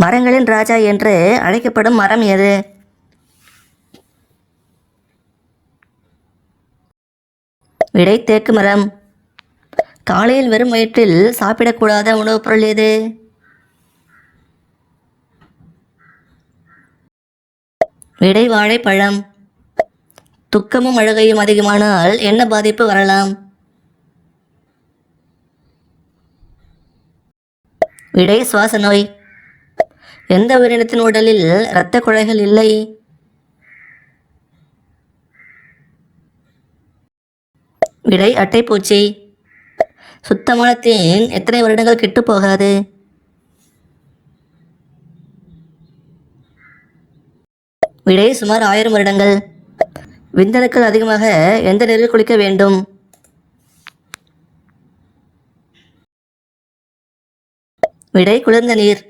மரங்களின் ராஜா என்று அழைக்கப்படும் மரம் எது? விடை தேக்கு மரம். காலையில் வெறும் வயிற்றில் சாப்பிடக்கூடாத உணவுப் பொருள் எது? விடை வாழைப்பழம். துக்கமும் அழுகையும் அதிகமானால் என்ன பாதிப்பு வரலாம்? விடை சுவாச நோய். எந்த உயிரினத்தின் உடலில் இரத்த குழாய்கள் இல்லை? விடை அட்டைப்பூச்சி சுத்தமான தேன் எத்தனை வருடங்கள் கெட்டு போகாது? விடை சுமார் ஆயிரம் வருடங்கள். விந்தணுக்கள் அதிகமாக எந்த நீரில் குளிக்க வேண்டும்? விடை குளிர்ந்த நீர்.